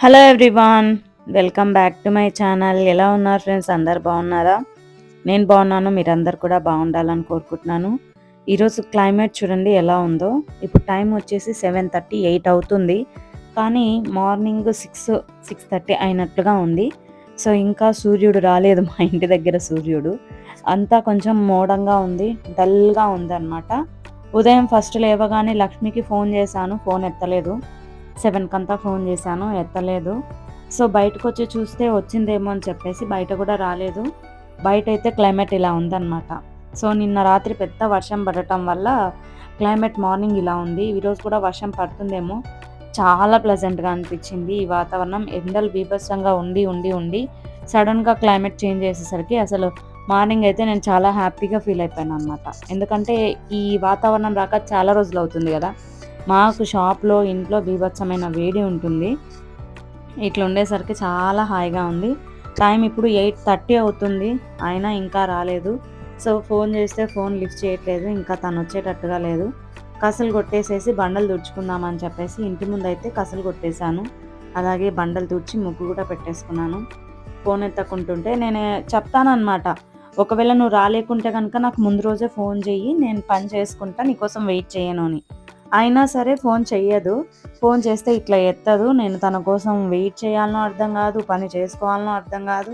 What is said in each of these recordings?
Hello everyone welcome back to my channel ఎలా ఉన్నారు friends అందరు బాగున్నారా? నేను బాగున్నాను మీరందరు కూడా బాగుండాలని కోరుకుంటున్నాను. ఈరోజు క్లైమేట్ చూడండి ఎలా ఉందో. ఇప్పుడు టైం వచ్చేసి సెవెన్ థర్టీ ఎయిట్ అవుతుంది. కానీ మార్నింగ్ సిక్స్ సిక్స్ థర్టీ అయినట్లుగా ఉంది. సో ఇంకా సూర్యుడు రాలేదు మా ఇంటి దగ్గర సూర్యుడు. అంతా కొంచెం మోడంగా ఉంది డల్గా ఉందన్నమాట. ఉదయం ఫస్ట్ లేవగానే లక్ష్మికి ఫోన్ చేశాను ఫోన్ ఎత్తలేదు. సెవెన్కి అంతా ఫోన్ చేశాను ఎత్తలేదు. సో బయటకు వచ్చి చూస్తే వచ్చిందేమో అని చెప్పేసి బయట కూడా రాలేదు. బయట అయితే క్లైమేట్ ఇలా ఉందన్నమాట. సో నిన్న రాత్రి పెద్ద వర్షం పడటం వల్ల క్లైమేట్ మార్నింగ్ ఇలా ఉంది. ఈరోజు కూడా వర్షం పడుతుందేమో. చాలా ప్లెజెంట్గా అనిపించింది. ఈ వాతావరణం ఎండలు బీభత్సంగా ఉండి ఉండి ఉండి సడన్గా క్లైమేట్ చేంజ్ చేసేసరికి అసలు మార్నింగ్ అయితే నేను చాలా హ్యాపీగా ఫీల్ అయిపోయాను అనమాట ఎందుకంటే ఈ వాతావరణం రాక చాలా రోజులు అవుతుంది కదా. మాకు షాప్లో ఇంట్లో బీభత్సమైన వేడి ఉంటుంది. ఇట్లా ఉండేసరికి చాలా హాయిగా ఉంది. టైం ఇప్పుడు ఎయిట్ థర్టీ అవుతుంది. అయినా ఇంకా రాలేదు. సో ఫోన్ చేస్తే ఫోన్ లిఫ్ట్ చేయట్లేదు. ఇంకా తను వచ్చేటట్టుగా లేదు. కసలు కొట్టేసేసి బండలు తుడుచుకుందామని చెప్పేసి ఇంటి ముందు అయితే కసలు కొట్టేశాను. అలాగే బండలు తుడిచి ముగ్గు కూడా పెట్టేసుకున్నాను. ఫోన్ ఎత్తకుంటుంటే నేను చెప్తానమాట ఒకవేళ నువ్వు రాలేకుంటే కనుక నాకు ముందు రోజే ఫోన్ చెయ్యి. నేను పని చేసుకుంటా. నీకోసం వెయిట్ చేయను అని. అయినా సరే ఫోన్ చెయ్యదు. ఫోన్ చేస్తే ఇట్లా ఎత్తదు. నేను తన కోసం వెయిట్ చేయాలనో అర్థం కాదు పని చేసుకోవాలనో అర్థం కాదు.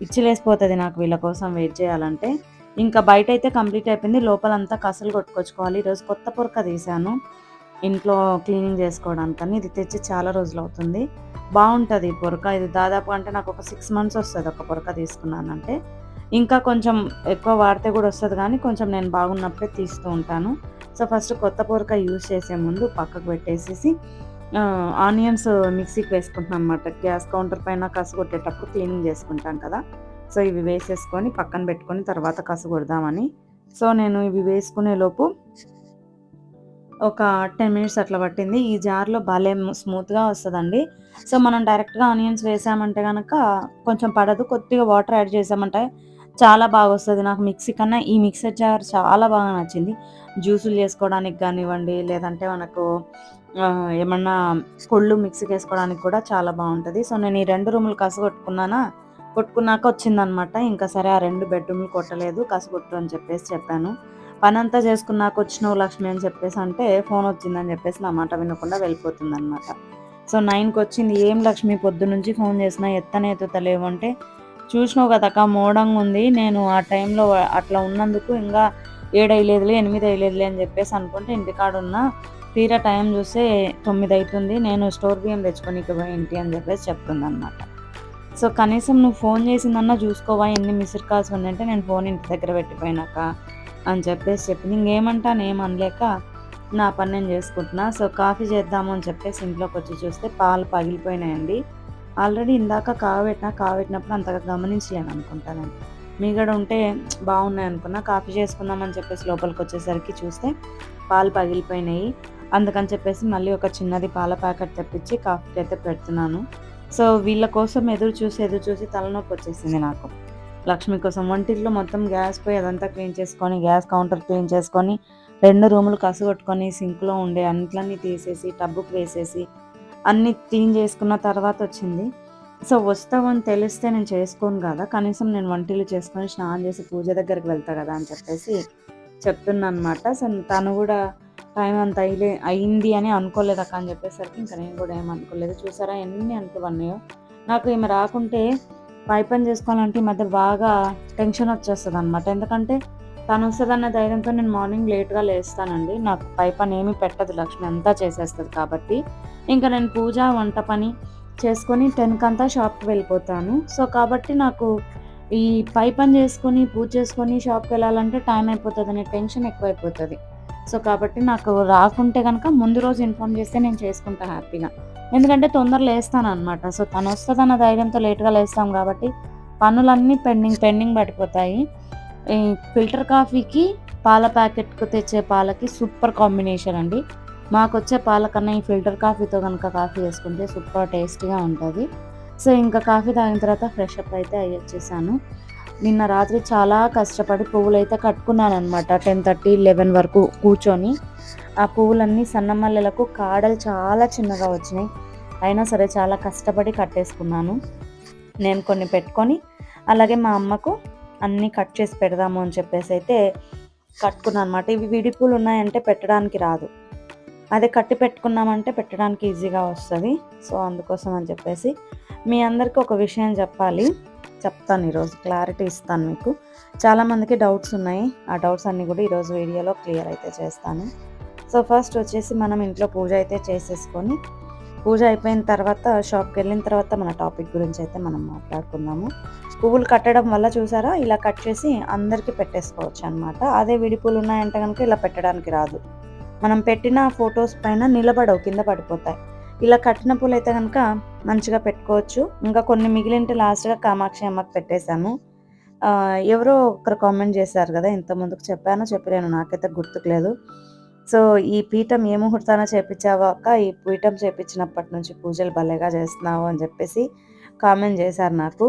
పిచ్చిలేసిపోతుంది నాకు వీళ్ళ కోసం వెయిట్ చేయాలంటే. ఇంకా బయట అయితే కంప్లీట్ అయిపోయింది. లోపలంతా కసలు కొట్టుకొచ్చుకోవాలి. ఈరోజు కొత్త పొరక తీశాను. ఇంట్లో క్లీనింగ్ చేసుకోవడానికని. ఇది తెచ్చి చాలా రోజులు అవుతుంది బాగుంటుంది ఈ పొరక. ఇది దాదాపు అంటే నాకు ఒక సిక్స్ మంత్స్ వస్తుంది ఒక పొరక తీసుకున్నానంటే. ఇంకా కొంచెం ఎక్కువ వాడితే కూడా వస్తుంది కానీ కొంచెం నేను బాగున్నప్పుడే తీస్తూ ఉంటాను. సో ఫస్ట్ కొత్త పొరక యూజ్ చేసే ముందు పక్కకు పెట్టేసేసి ఆనియన్స్ మిక్సీకి వేసుకుంటున్నాను అనమాట గ్యాస్ కౌంటర్ పైన కసు కొట్టేటప్పుడు క్లీనింగ్ చేసుకుంటాం కదా. సో ఇవి వేసేసుకొని పక్కన పెట్టుకొని తర్వాత కసు కొడదామని. సో నేను ఇవి వేసుకునే లోపు ఒక టెన్ మినిట్స్ అట్లా పట్టింది. ఈ జార్లో భలే స్మూత్గా వస్తుందండి. సో మనం డైరెక్ట్గా ఆనియన్స్ వేసామంటే కనుక కొంచెం పడదు. కొద్దిగా వాటర్ యాడ్ చేసామంటే చాలా బాగా వస్తుంది. నాకు మిక్సీ కన్నా ఈ మిక్సర్ జార్ చాలా బాగా నచ్చింది. జ్యూసులు చేసుకోవడానికి కానివ్వండి లేదంటే మనకు ఏమన్నా కొళ్ళు మిక్సీకి వేసుకోవడానికి కూడా చాలా బాగుంటుంది. సో నేను ఈ రెండు రూములు కసు కొట్టుకున్నానా కొట్టుకున్నాక వచ్చిందనమాట. ఇంకా సరే ఆ రెండు బెడ్రూమ్లు కొట్టలేదు కసు కొట్టు అని చెప్పేసి చెప్పాను. పని అంతా చేసుకున్నాక వచ్చినావు లక్ష్మి అని చెప్పేసి అంటే ఫోన్ వచ్చిందని చెప్పేసి నా మాట వినకుండా వెళ్ళిపోతుంది అనమాట సో నైన్కి వచ్చింది. ఏం లక్ష్మి పొద్దు నుంచి ఫోన్ చేసినా ఎత్తనే ఎత్తుతలేవు అంటే చూసినావు కదక్క మోడంగా ఉంది. నేను ఆ టైంలో అట్లా ఉన్నందుకు ఇంకా ఏడు అయ్యలేదులే ఎనిమిది అయ్యలేదులే అని చెప్పేసి అనుకుంటే ఇంటికాడ ఉన్న తీరా టైం చూస్తే తొమ్మిది అవుతుంది నేను స్టోర్ బియ్యం తెచ్చుకోనికి ఏంటి అని చెప్పేసి చెప్తుంది అనమాట సో కనీసం నువ్వు ఫోన్ చేసిందన్నా చూసుకోవా ఎన్ని మిస్డ్ కాల్స్ ఉందంటే నేను ఫోన్ ఇంటి దగ్గర పెట్టిపోయినాక అని చెప్పేసి చెప్పింది ఇంకేమంటాను ఏమనలేక అనలేక నా పని నేను చేసుకుంటున్నా. సో కాఫీ చేద్దాము అని చెప్పేసి ఇంట్లోకి వచ్చి చూస్తే పాలు పగిలిపోయినాయండి. ఆల్రెడీ ఇందాక కాగబెట్టినా కాగబెట్టినప్పుడు అంతగా గమనించలేను అనుకుంటాను. మీగడ ఉంటే బాగున్నాయి అనుకున్నా కాఫీ చేసుకుందామని చెప్పేసి లోపలికి వచ్చేసరికి చూస్తే పాలు పగిలిపోయినాయి. అందుకని చెప్పేసి మళ్ళీ ఒక చిన్నది పాల ప్యాకెట్ తెప్పించి కాఫీకి అయితే పెడుతున్నాను. సో వీళ్ళ కోసం ఎదురు చూసి ఎదురు చూసి తలనొప్పి వచ్చేసింది నాకు. లక్ష్మి కోసం వంటిల్లో మొత్తం గ్యాస్ పోయి అదంతా క్లీన్ చేసుకొని గ్యాస్ కౌంటర్ క్లీన్ చేసుకొని రెండు రూములు కసుగొట్టుకొని సింక్లో ఉండే అంట్లన్నీ తీసేసి టబ్బుకు వేసేసి అన్నీ క్లీన్ చేసుకున్న తర్వాత వచ్చింది. సో వస్తావని తెలిస్తే నేను చేసుకోను కదా కనీసం నేను వంటలు చేసుకొని స్నానం చేసి పూజ దగ్గరికి వెళ్తా కదా అని చెప్పేసి చెప్తున్నా అనమాట సో తను కూడా టైం అంత అయ్యలే అయింది అని అనుకోలేదు అక్క అని చెప్పేసరికి ఇంకా నేను కూడా ఏం అనుకోలేదు. చూసారా ఎన్ని అనుకున్నాయో నాకు ఈమె రాకుంటే పై పని చేసుకోవాలంటే ఈ మధ్య బాగా టెన్షన్ వచ్చేస్తుంది అనమాట ఎందుకంటే తను వస్తుందన్న ధైర్యంతో నేను మార్నింగ్ లేట్గా లేస్తానండి. నాకు పై పని ఏమీ పెట్టదు లక్ష్మి అంతా చేసేస్తుంది కాబట్టి. ఇంకా నేను పూజ వంట పని చేసుకొని టెన్కి అంతా షాప్కి వెళ్ళిపోతాను. సో కాబట్టి నాకు ఈ పై పని చేసుకొని పూజ చేసుకొని షాప్కి వెళ్ళాలంటే టైం అయిపోతుంది అనే టెన్షన్ ఎక్కువైపోతుంది. సో కాబట్టి నాకు రాకుంటే కనుక ముందు రోజు ఇన్ఫామ్ చేస్తే నేను చేసుకుంటా హ్యాపీగా. ఎందుకంటే తొందరలో లేస్తాను అనమాట సో తను వస్తుందన్న ధైర్యంతో లేట్గా లేస్తాం కాబట్టి పనులన్నీ పెండింగ్ పెండింగ్ పడిపోతాయి. ఫిల్టర్ కాఫీకి పాల ప్యాకెట్కు తెచ్చే పాలకి సూపర్ కాంబినేషన్ అండి. మాకు వచ్చే పాల కన్నా ఈ ఫిల్టర్ కాఫీతో కనుక కాఫీ వేసుకుంటే సూపర్ టేస్టీగా ఉంటుంది. సో ఇంకా కాఫీ తాగిన తర్వాత ఫ్రెష్ అప్ అయితే అయ్యి వచ్చేసాను. నిన్న రాత్రి చాలా కష్టపడి పువ్వులు అయితే కట్టుకున్నాను అనమాట టెన్ థర్టీ లెవెన్ వరకు కూర్చొని. ఆ పువ్వులన్నీ సన్నమల్లెలకు కాడలు చాలా చిన్నగా వచ్చినాయి. అయినా సరే చాలా కష్టపడి కట్టేసుకున్నాను. నేను కొన్ని పెట్టుకొని అలాగే మా అమ్మకు అన్నీ కట్ చేసి పెడదాము అని చెప్పేసి అయితే కట్టుకున్నాను అనమాట ఇవి విడిపూలు ఉన్నాయంటే పెట్టడానికి రాదు. అదే కట్టి పెట్టుకున్నామంటే పెట్టడానికి ఈజీగా వస్తుంది. సో అందుకోసం అని చెప్పేసి మీ అందరికీ ఒక విషయం చెప్పాలి. చెప్తాను ఈరోజు క్లారిటీ ఇస్తాను మీకు. చాలామందికి డౌట్స్ ఉన్నాయి. ఆ డౌట్స్ అన్నీ కూడా ఈరోజు వీడియోలో క్లియర్ అయితే చేస్తాను. సో ఫస్ట్ వచ్చేసి మనం ఇంట్లో పూజ అయితే చేసేసుకొని పూజ అయిపోయిన తర్వాత షాప్కి వెళ్ళిన తర్వాత మన టాపిక్ గురించి అయితే మనం మాట్లాడుకుందాము. పువ్వులు కట్టడం వల్ల చూసారా ఇలా కట్ చేసి అందరికీ పెట్టేసుకోవచ్చు అనమాట అదే విడి పూలు ఉన్నాయంటే కనుక ఇలా పెట్టడానికి రాదు. మనం పెట్టిన ఫొటోస్ పైన నిలబడవు కింద పడిపోతాయి. ఇలా కట్టిన పూలు అయితే కనుక మంచిగా పెట్టుకోవచ్చు. ఇంకా కొన్ని మిగిలింటే లాస్ట్గా కామాక్షి అమ్మకి పెట్టేశాను. ఎవరో ఒకరు కామెంట్ చేశారు కదా ఇంత ముందుకు చెప్పానో చెప్పలేను నాకైతే గుర్తుకులేదు సో ఈ పీఠం ఏ ముహూర్తాన చేపించావో అక్క? ఈ పీఠం చేపించినప్పటి నుంచి పూజలు భలేగా చేస్తున్నావు అని చెప్పేసి కామెంట్ చేశారు నాకు.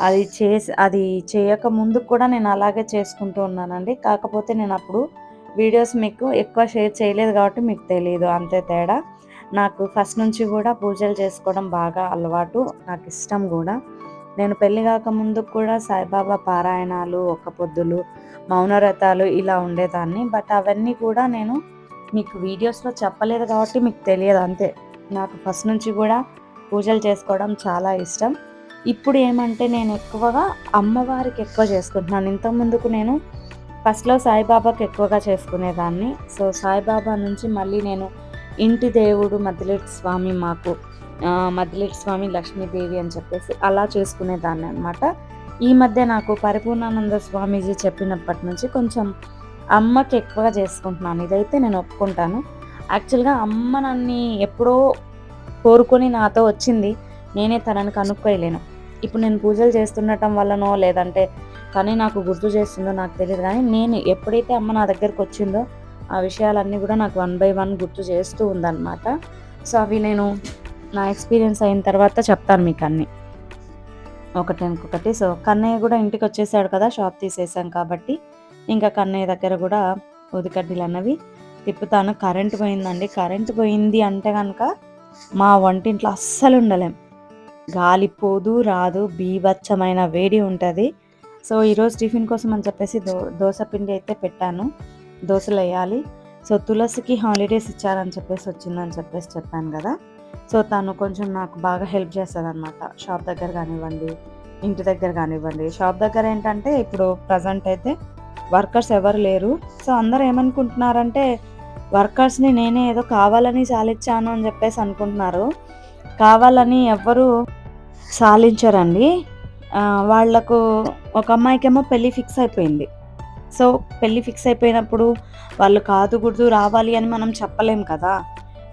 అది చేసి అది చేయక ముందు కూడా నేను అలాగే చేసుకుంటూ ఉన్నానండి. కాకపోతే నేను అప్పుడు వీడియోస్ మీకు ఎక్కువ షేర్ చేయలేదు కాబట్టి మీకు తెలియదు అంతే తేడా. నాకు ఫస్ట్ నుంచి కూడా పూజలు చేసుకోవడం బాగా అలవాటు నాకు ఇష్టం కూడా. నేను పెళ్ళి కాక ముందు కూడా సాయిబాబా పారాయణాలు ఒక్క పొద్దులు మౌనరథాలు ఇలా ఉండేదాన్ని. బట్ అవన్నీ కూడా నేను మీకు వీడియోస్లో చెప్పలేదు కాబట్టి మీకు తెలియదు అంతే. నాకు ఫస్ట్ నుంచి కూడా పూజలు చేసుకోవడం చాలా ఇష్టం. ఇప్పుడు ఏమంటే నేను ఎక్కువగా అమ్మవారికి ఎక్కువ చేసుకుంటున్నాను. ఇంతకుముందుకు నేను ఫస్ట్లో సాయిబాబాకి ఎక్కువగా చేసుకునేదాన్ని. సో సాయిబాబా నుంచి మళ్ళీ నేను ఇంటి దేవుడు మద్దిలేటి స్వామి మాకు మద్దిలేటి స్వామి లక్ష్మీదేవి అని చెప్పేసి అలా చేసుకునేదాన్ని అనమాట ఈ మధ్య నాకు పరిపూర్ణానంద స్వామీజీ చెప్పినప్పటి నుంచి కొంచెం అమ్మకి ఎక్కువగా చేసుకుంటున్నాను. ఇదైతే నేను ఒప్పుకుంటాను. యాక్చువల్గా అమ్మ నన్ను ఎప్పుడో కోరుకొని నాతో వచ్చింది. నేనే తనని కనుక్కోలేను. ఇప్పుడు నేను పూజలు చేస్తుండటం వల్లనో లేదంటే తనే నాకు గుర్తు చేస్తుందో నాకు తెలియదు. కానీ నేను ఎప్పుడైతే అమ్మ నా దగ్గరకు వచ్చిందో ఆ విషయాలన్నీ కూడా నాకు వన్ బై వన్ గుర్తు చేస్తూ ఉందన్నమాట. సో అవి నేను నా ఎక్స్పీరియన్స్ అయిన తర్వాత చెప్తాను మీకు అన్నీ. ఒకటి ఇంకొకటి. సో కన్నయ్య కూడా ఇంటికి వచ్చేసాడు కదా షాప్ తీసేసాం కాబట్టి ఇంకా కన్నయ్య దగ్గర కూడా ఉదికడ్డీలు అన్నవి తిప్పుతాను. కరెంట్ పోయిందండి. కరెంట్ పోయింది అంటే కనుక మా వంటింట్లో అస్సలు ఉండలేం. గాలి పోదు రాదు బీభత్సమైన వేడి ఉంటుంది. సో ఈరోజు టిఫిన్ కోసం అని చెప్పేసి దో దోశ పిండి అయితే పెట్టాను. దోశలు వేయాలి. సో తులసికి హాలిడేస్ ఇచ్చారని చెప్పేసి వచ్చిందని చెప్పేసి చెప్పాను కదా. సో తను కొంచెం నాకు బాగా హెల్ప్ చేస్తుంది అనమాట షాప్ దగ్గర కానివ్వండి ఇంటి దగ్గర కానివ్వండి. షాప్ దగ్గర ఏంటంటే ఇప్పుడు ప్రజెంట్ అయితే వర్కర్స్ ఎవరు లేరు. సో అందరు ఏమనుకుంటున్నారంటే వర్కర్స్ని నేనే ఏదో కావాలని సాలిచ్చాను అని చెప్పేసి అనుకుంటున్నారు. కావాలని ఎవ్వరు సాలించరండి వాళ్ళకు వాళ్ళకు ఒక అమ్మాయికేమో పెళ్ళి ఫిక్స్ అయిపోయింది. సో పెళ్ళి ఫిక్స్ అయిపోయినప్పుడు వాళ్ళు కాదు గుర్తు రావాలి అని మనం చెప్పలేం కదా.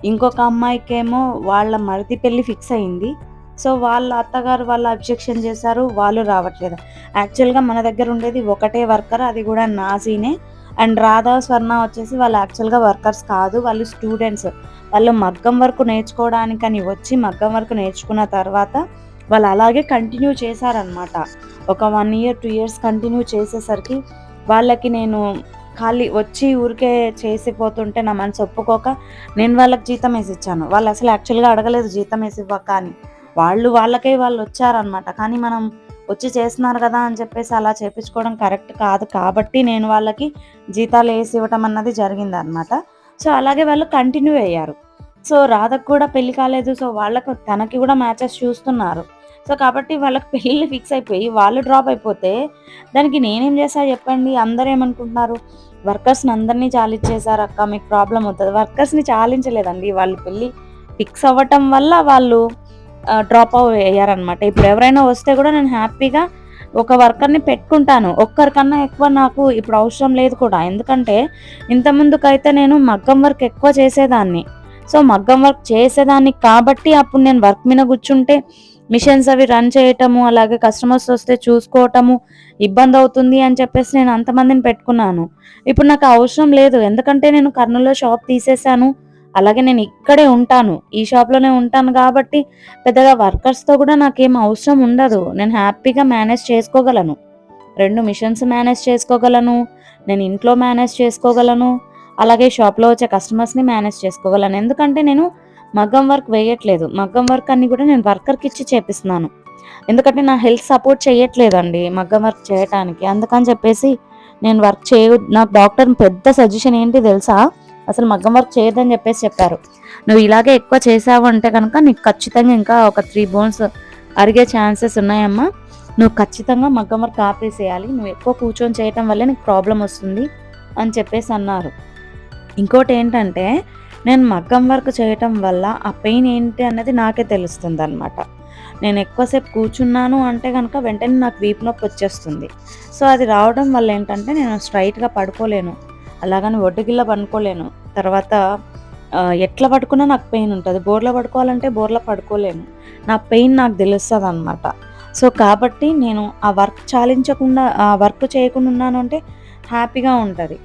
ఇంకొక అమ్మాయికేమో వాళ్ళ మరిది పెళ్ళి ఫిక్స్ అయింది. సో వాళ్ళ అత్తగారు వాళ్ళు అబ్జెక్షన్ చేశారు వాళ్ళు రావట్లేదు. యాక్చువల్గా మన దగ్గర ఉండేది ఒకటే వర్కర్ అది కూడా నాజీనే. అండ్ రాధా స్వర్ణ వచ్చేసి వాళ్ళు యాక్చువల్గా వర్కర్స్ కాదు వాళ్ళు స్టూడెంట్స్. వాళ్ళు మగ్గం వరకు నేర్చుకోవడానికని వచ్చి మగ్గం వరకు నేర్చుకున్న తర్వాత వాళ్ళు అలాగే కంటిన్యూ చేశారనమాట ఒక one year two years continue చేసేసరికి వాళ్ళకి నేను ఖాళీ వచ్చి ఊరికే చేసిపోతుంటే నా మనసు ఒప్పుకోక నేను వాళ్ళకి జీతం వేసి ఇచ్చాను. వాళ్ళు అసలు యాక్చువల్గా అడగలేదు జీతం వేసి ఇవ్వక అని. వాళ్ళు వాళ్ళకే వాళ్ళు వచ్చారనమాట కానీ మనం వచ్చి చేస్తున్నారు కదా అని చెప్పేసి అలా చేపించుకోవడం కరెక్ట్ కాదు. కాబట్టి నేను వాళ్ళకి జీతాలు వేసి ఇవ్వటం అన్నది జరిగిందనమాట సో అలాగే వాళ్ళు కంటిన్యూ అయ్యారు. సో రాధకు కూడా పెళ్ళి కాలేదు. సో వాళ్ళకు తనకి కూడా మ్యాచెస్ చూస్తున్నారు. సో కాబట్టి వాళ్ళకి పెళ్ళిళ్ళు ఫిక్స్ అయిపోయి వాళ్ళు డ్రాప్ అయిపోతే దానికి నేనేం చేస్తా చెప్పండి? అందరూ ఏమనుకుంటున్నారు? వర్కర్స్ని అందరినీ చాలించేశారు అక్క మీకు ప్రాబ్లం అవుతుంది. వర్కర్స్ని చాలించలేదండి. వాళ్ళు పెళ్ళి ఫిక్స్ అవ్వటం వల్ల వాళ్ళు డ్రాప్ అయ్యారనమాట ఇప్పుడు ఎవరైనా వస్తే కూడా నేను హ్యాపీగా ఒక వర్కర్ని పెట్టుకుంటాను. ఒక్కరికన్నా ఎక్కువ నాకు ఇప్పుడు అవసరం లేదు కూడా. ఎందుకంటే ఇంత ముందుకైతే నేను మగ్గం వర్క్ ఎక్కువ చేసేదాన్ని. సో మగ్గం వర్క్ చేసేదాన్ని కాబట్టి అప్పుడు నేను వర్క్ మీద కూర్చుంటే మిషన్స్ అవి రన్ చేయటము అలాగే కస్టమర్స్ వస్తే చూసుకోవటము ఇబ్బంది అవుతుంది అని చెప్పేసి నేను అంతమందిని పెట్టుకున్నాను. ఇప్పుడు నాకు అవసరం లేదు. ఎందుకంటే నేను కర్నూలులో షాప్ తీసేశాను. అలాగే నేను ఇక్కడే ఉంటాను. ఈ షాప్లోనే ఉంటాను కాబట్టి పెద్దగా వర్కర్స్తో కూడా నాకేం అవసరం ఉండదు. నేను హ్యాపీగా మేనేజ్ చేసుకోగలను. రెండు మిషన్స్ మేనేజ్ చేసుకోగలను. నేను ఇంట్లో మేనేజ్ చేసుకోగలను. అలాగే షాప్లో వచ్చే కస్టమర్స్ని మేనేజ్ చేసుకోగలను. ఎందుకంటే నేను మగ్గం వర్క్ వేయట్లేదు. మగ్గం వర్క్ అన్ని కూడా నేను వర్కర్కి ఇచ్చి చేపిస్తున్నాను. ఎందుకంటే నా హెల్త్ సపోర్ట్ చేయట్లేదండి మగ్గం వర్క్ చేయటానికి. అందుకని చెప్పేసి నేను వర్క్ చేయ నాకు డాక్టర్ పెద్ద సజెషన్ ఏంటి తెలుసా? అసలు మగ్గం వర్క్ చేయదని చెప్పేసి చెప్పారు. నువ్వు ఇలాగే ఎక్కువ చేసావు అంటే కనుక నీకు ఖచ్చితంగా ఇంకా ఒక త్రీ బోన్స్ అరిగే ఛాన్సెస్ ఉన్నాయమ్మా. నువ్వు ఖచ్చితంగా మగ్గం వర్క్ ఆపేసేయాలి. నువ్వు ఎక్కువ కూర్చొని చేయటం వల్లే నీకు ప్రాబ్లం వస్తుంది అని చెప్పేసి అన్నారు. ఇంకోటి ఏంటంటే నేను మగ్గం వర్క్ చేయటం వల్ల ఆ పెయిన్ ఏంటి అన్నది నాకే తెలుస్తుంది అనమాట నేను ఎక్కువసేపు కూర్చున్నాను అంటే కనుక వెంటనే నాకు వీపు నొప్పి వచ్చేస్తుంది. సో అది రావడం వల్ల ఏంటంటే నేను స్ట్రైట్గా పడుకోలేను. అలాగని ఒడ్డుగిల్ల పడుకోలేను తర్వాత ఎట్లా పడుకున్నా నాకు పెయిన్ ఉంటుంది. బోర్లో పడుకోవాలంటే బోర్లో పడుకోలేను. నా పెయిన్ నాకు తెలుస్తుంది అనమాట సో కాబట్టి నేను ఆ వర్క్ చాలించకుండా ఆ వర్క్ చేయకుండా ఉన్నాను అంటే హ్యాపీగా ఉంటుంది.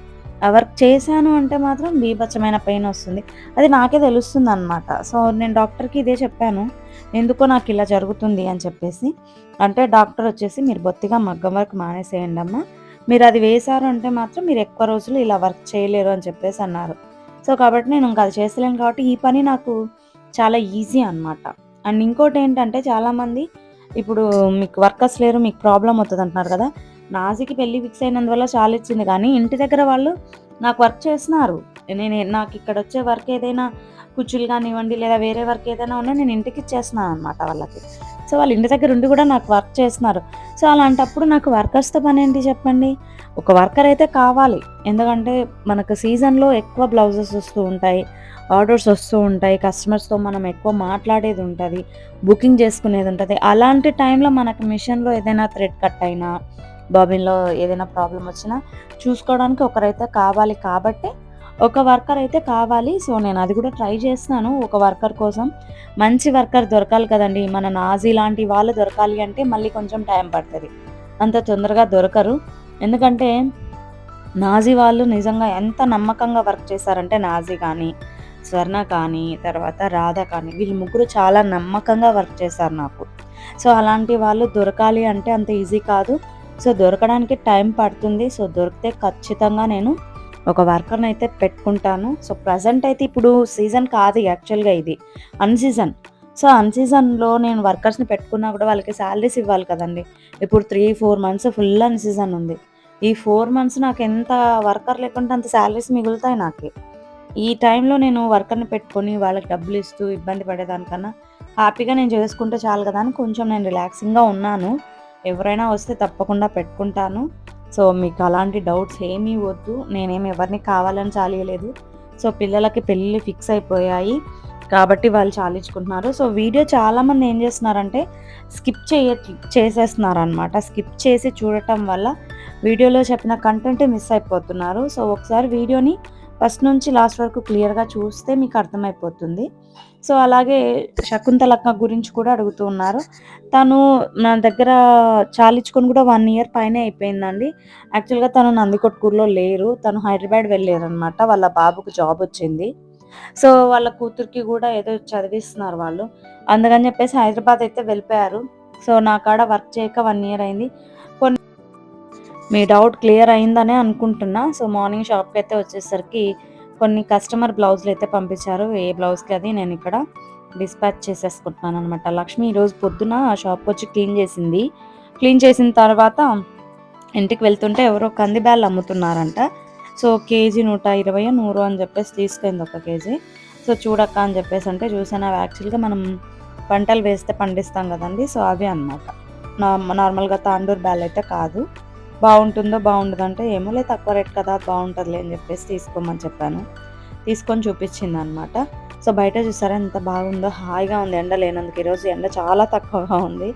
ఆ వర్క్ చేశాను అంటే మాత్రం బీభత్సమైన పెయిన్ వస్తుంది. అది నాకే తెలుస్తుంది అనమాట సో నేను డాక్టర్కి ఇదే చెప్పాను. ఎందుకో నాకు ఇలా జరుగుతుంది అని చెప్పేసి. అంటే డాక్టర్ వచ్చేసి మీరు బొత్తిగా మగ్గం వర్క్ మానేసేయండి అమ్మా. మీరు అది వేశారు అంటే మాత్రం మీరు ఎక్కువ రోజులు ఇలా వర్క్ చేయలేరు అని చెప్పేసి అన్నారు. సో కాబట్టి నేను ఇంకా అది చేస్తలేను కాబట్టి ఈ పని నాకు చాలా ఈజీ అనమాట అండ్ ఇంకోటి ఏంటంటే చాలామంది ఇప్పుడు మీకు వర్కర్స్ లేరు మీకు ప్రాబ్లం అవుతుంది అంటున్నారు కదా. నాజీకి పెళ్ళి ఫిక్స్ అయినందువల్ల చాలా ఇచ్చింది. కానీ ఇంటి దగ్గర వాళ్ళు నాకు వర్క్ చేస్తున్నారు. నేను నాకు ఇక్కడ వచ్చే వర్క్ ఏదైనా కుచ్చులు కానివ్వండి లేదా వేరే వర్క్ ఏదైనా ఉన్నా నేను ఇంటికి ఇచ్చేస్తున్నాను అనమాట వాళ్ళకి. సో వాళ్ళ ఇంటి దగ్గర ఉండి కూడా నాకు వర్క్ చేస్తున్నారు. సో అలాంటప్పుడు నాకు వర్కర్స్తో పని ఏంటి చెప్పండి? ఒక వర్కర్ అయితే కావాలి. ఎందుకంటే మనకు సీజన్లో ఎక్కువ బ్లౌజెస్ వస్తూ ఉంటాయి ఆర్డర్స్ వస్తూ ఉంటాయి కస్టమర్స్తో మనం ఎక్కువ మాట్లాడేది ఉంటుంది బుకింగ్ చేసుకునేది ఉంటుంది. అలాంటి టైంలో మనకు మిషన్లో ఏదైనా థ్రెడ్ కట్ అయినా బాబిన్లో ఏదైనా ప్రాబ్లం వచ్చినా చూసుకోవడానికి ఒకరైతే కావాలి కాబట్టి ఒక వర్కర్ అయితే కావాలి. సో నేను అది కూడా ట్రై చేస్తున్నాను. ఒక వర్కర్ కోసం మంచి వర్కర్ దొరకాలి కదండి. మన నాజీ లాంటి వాళ్ళు దొరకాలి అంటే మళ్ళీ కొంచెం టైం పడుతుంది. అంత తొందరగా దొరకరు. ఎందుకంటే నాజీ వాళ్ళు నిజంగా ఎంత నమ్మకంగా వర్క్ చేశారంటే నాజీ కానీ స్వర్ణ కానీ తర్వాత రాధ కానీ వీళ్ళు ముగ్గురు చాలా నమ్మకంగా వర్క్ చేశారు నాకు. సో అలాంటి వాళ్ళు దొరకాలి అంటే అంత ఈజీ కాదు. సో దొరకడానికి టైం పడుతుంది. సో దొరికితే ఖచ్చితంగా నేను ఒక వర్కర్ని అయితే పెట్టుకుంటాను. సో ప్రజెంట్ అయితే ఇప్పుడు సీజన్ కాదు యాక్చువల్గా ఇది. అన్సీజన్ సో అన్సీజన్లో నేను వర్కర్స్ని పెట్టుకున్నా కూడా వాళ్ళకి శాలరీస్ ఇవ్వాలి కదండి. ఇప్పుడు త్రీ ఫోర్ మంత్స్ ఫుల్ అన్సీజన్ ఉంది. ఈ ఫోర్ మంత్స్ నాకు ఎంత వర్కర్ లేకుంటే అంత శాలరీస్ మిగులుతాయి నాకు. ఈ టైంలో నేను వర్కర్ని పెట్టుకొని వాళ్ళకి డబ్బులు ఇస్తూ ఇబ్బంది పడేదానికన్నా హ్యాపీగా నేను చేసుకుంటే చాలు కదా అని కొంచెం నేను రిలాక్సింగ్గా ఉన్నాను. ఎవరైనా వస్తే తప్పకుండా పెట్టుకుంటాను. సో మీకు అలాంటి డౌట్స్ ఏమీ వద్దు. నేనేమి ఎవరిని కావాలని చాలియలేదు. సో పిల్లలకి పెళ్ళి ఫిక్స్ అయిపోయాయి కాబట్టి వాళ్ళు చాలించుకుంటున్నారు. సో వీడియో చాలామంది ఏం చేస్తున్నారంటే స్కిప్ చేయ చేసేస్తున్నారు అనమాట స్కిప్ చేసి చూడటం వల్ల వీడియోలో చెప్పిన కంటెంట్ మిస్ అయిపోతున్నారు. సో ఒకసారి వీడియోని ఫస్ట్ నుంచి లాస్ట్ వరకు క్లియర్గా చూస్తే మీకు అర్థమైపోతుంది. సో అలాగే శకుంతలక్క గురించి కూడా అడుగుతూ ఉన్నారు. తను నా దగ్గర చాలించుకొని కూడా వన్ ఇయర్ పైన అయిపోయిందండి. యాక్చువల్గా తను నందికొట్కూరులో లేరు. తను హైదరాబాద్ వెళ్ళారు అనమాట వాళ్ళ బాబుకు జాబ్ వచ్చింది. సో వాళ్ళ కూతురికి కూడా ఏదో చదివిస్తున్నారు వాళ్ళు. అందుకని చెప్పేసి హైదరాబాద్ అయితే వెళ్ళిపోయారు. సో నా కాడ వర్క్ చేయక వన్ ఇయర్ అయింది. కొన్ని మీ డౌట్ క్లియర్ అయిందనే అనుకుంటున్నా. సో మార్నింగ్ షాప్కి అయితే వచ్చేసరికి కొన్ని కస్టమర్ బ్లౌజులు అయితే పంపించారు. ఏ బ్లౌజ్కి అది నేను ఇక్కడ డిస్పాచ్ చేసేసుకుంటున్నాను అనమాట లక్ష్మి ఈరోజు పొద్దున షాప్ షాప్కి వచ్చి క్లీన్ చేసింది. క్లీన్ చేసిన తర్వాత ఇంటికి వెళ్తుంటే ఎవరో కంది బ్యాళ్ళు అమ్ముతున్నారంట. సో కేజీ నూట ఇరవై నూరు అని చెప్పేసి తీసుకుంది ఒక కేజీ. సో చూడక్క అని చెప్పేసి అంటే చూసాను. అవి యాక్చువల్గా మనం పంటలు వేస్తే పండిస్తాం కదండి. సో అవి అనమాట నార్మల్గా తాండూరు బ్యాల్ అయితే కాదు. బాగుంటుందో బాగుండదంటే ఏమో లేదు తక్కువ రేట్ కదా బాగుంటుందిలే అని చెప్పేసి తీసుకోమని చెప్పాను. తీసుకొని చూపించింది అనమాట సో బయట చూసారా ఎంత బాగుందో హాయిగా ఉంది ఎండ లేనందుకు. ఈరోజు ఎండ చాలా తక్కువగా ఉంది.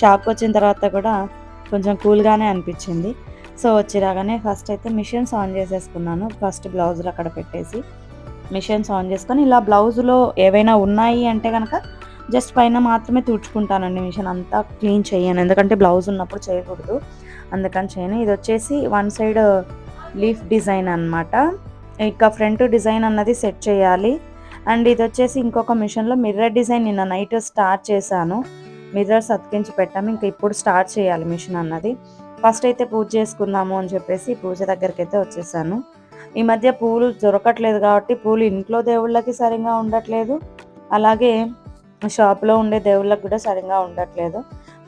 షాప్కి వచ్చిన తర్వాత కూడా కొంచెం కూల్గానే అనిపించింది. సో వచ్చి రాగానే ఫస్ట్ అయితే మిషన్స్ ఆన్ చేసేసుకున్నాను. ఫస్ట్ బ్లౌజులు అక్కడ పెట్టేసి మిషన్స్ ఆన్ చేసుకొని ఇలా బ్లౌజులో ఏవైనా ఉన్నాయి అంటే కనుక జస్ట్ పైన మాత్రమే తుడుచుకుంటానండి మిషన్. అంతా క్లీన్ చేయను ఎందుకంటే బ్లౌజ్ ఉన్నప్పుడు చేయకూడదు. అందుకని చేయను. ఇది వచ్చేసి వన్ సైడ్ లీఫ్ డిజైన్ అనమాట ఇంకా ఫ్రంట్ డిజైన్ అన్నది సెట్ చేయాలి. అండ్ ఇది వచ్చేసి ఇంకొక మిషన్లో మిర్రర్ డిజైన్ నిన్న నైట్ స్టార్ట్ చేశాను. మిర్రర్స్ అతికించి పెట్టాము. ఇంకా ఇప్పుడు స్టార్ట్ చేయాలి మిషన్ అన్నది. ఫస్ట్ అయితే పూజ చేసుకుందాము అని చెప్పేసి పూజ దగ్గరికి అయితే వచ్చేసాను. ఈ మధ్య పూలు దొరకట్లేదు కాబట్టి పూలు ఇంట్లో దేవుళ్ళకి సరిగా ఉండట్లేదు. అలాగే షాప్లో ఉండే దేవుళ్ళకి కూడా సరిగా ఉండట్లేదు.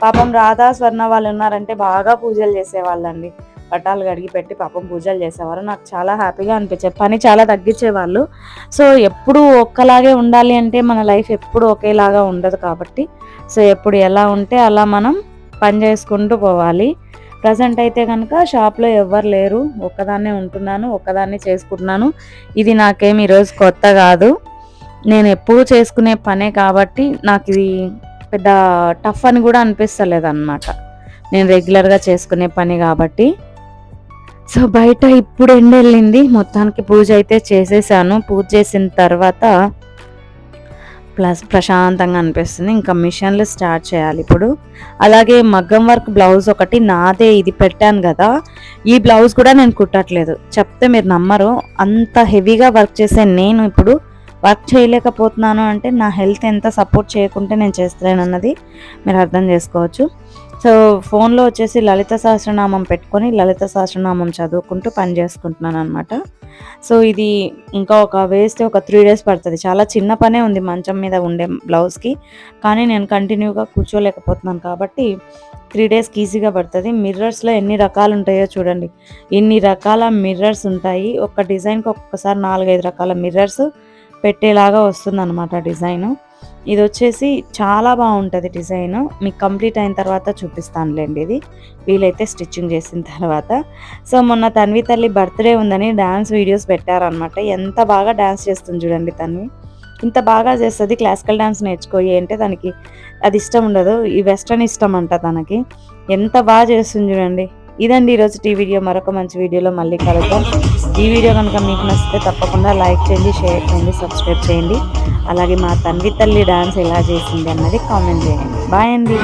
పాపం రాధా స్వర్ణ వాళ్ళు ఉన్నారంటే బాగా పూజలు చేసేవాళ్ళండి. పటాలు కడిగి పెట్టి పాపం పూజలు చేసేవారు. నాకు చాలా హ్యాపీగా అనిపించేది. పని చాలా తగ్గించేవాళ్ళు. సో ఎప్పుడు ఒక్కలాగే ఉండాలి అంటే మన లైఫ్ ఎప్పుడు ఒకేలాగా ఉండదు కాబట్టి సో ఎప్పుడు ఎలా ఉంటే అలా మనం పని చేసుకుంటూ పోవాలి. ప్రజెంట్ అయితే కనుక షాప్లో ఎవ్వరు లేరు. ఒక్కదాన్నే ఉంటున్నాను ఒక్కదాన్నే చేసుకుంటున్నాను. ఇది నాకేం ఈరోజు కొత్త కాదు. నేను ఎప్పుడు చేసుకునే పనే కాబట్టి నాకు ఇది పెద్ద టఫ్ అని కూడా అనిపిస్తలేదు అనమాట నేను రెగ్యులర్గా చేసుకునే పని కాబట్టి. సో బయట ఇప్పుడు ఎండ వెళ్ళింది మొత్తానికి పూజ అయితే చేసేసాను. పూజ చేసిన తర్వాత ప్లస్ ప్రశాంతంగా అనిపిస్తుంది. ఇంకా మిషన్లు స్టార్ట్ చేయాలి ఇప్పుడు. అలాగే మగ్గం వర్క్ బ్లౌజ్ ఒకటి నాదే. ఇది పెట్టాను కదా. ఈ బ్లౌజ్ కూడా నేను కుట్టట్లేదు. చెప్తే మీరు నమ్మరు. అంత హెవీగా వర్క్ చేసే నేను ఇప్పుడు వర్క్ చేయలేకపోతున్నాను అంటే నా హెల్త్ ఎంత సపోర్ట్ చేయకుంటే నేను చేస్తలేను అన్నది మీరు అర్థం చేసుకోవచ్చు. సో ఫోన్లో వచ్చేసి లలిత సహస్రనామం పెట్టుకొని లలిత సహస్రనామం చదువుకుంటూ పని చేసుకుంటున్నాను అనమాట సో ఇది ఇంకా ఒక వేస్తే ఒక త్రీ డేస్ పడుతుంది. చాలా చిన్న పనే ఉంది మంచం మీద ఉండే బ్లౌజ్కి. కానీ నేను కంటిన్యూగా కూర్చోలేకపోతున్నాను కాబట్టి త్రీ డేస్కి ఈజీగా పడుతుంది. మిర్రర్స్లో ఎన్ని రకాలు ఉంటాయో చూడండి. ఎన్ని రకాల మిర్రర్స్ ఉంటాయి. ఒక డిజైన్కి ఒక్కొక్కసారి నాలుగైదు రకాల మిర్రర్స్ పెట్టేలాగా వస్తుంది అనమాట ఇది వచ్చేసి చాలా బాగుంటుంది డిజైన్. మీకు కంప్లీట్ అయిన తర్వాత చూపిస్తానులేండి ఇది. వీలైతే స్టిచ్చింగ్ చేసిన తర్వాత. సో మొన్న తన్వి తల్లి బర్త్డే ఉందని డ్యాన్స్ వీడియోస్ పెట్టారనమాట ఎంత బాగా డ్యాన్స్ చేస్తుంది చూడండి తన్వి. ఇంత బాగా చేస్తుంది క్లాసికల్ డ్యాన్స్ నేర్చుకోయి అంటే తనకి అది ఇష్టం ఉండదు. ఈ వెస్ట్రన్ ఇష్టం అంట తనకి. ఎంత బాగా చేస్తుంది చూడండి. ఇదండి ఈరోజు టీ వీడియో. మరొక మంచి వీడియోలో మళ్ళీ కలుద్దాం. ఈ వీడియో కనుక మీకు నచ్చితే తప్పకుండా లైక్ చేయండి షేర్ చేయండి సబ్స్క్రైబ్ చేయండి. అలాగే మా తన్వి తల్లి డాన్స్ ఎలా చేసింది అన్నది కామెంట్ చేయండి. బాయ్ అండి.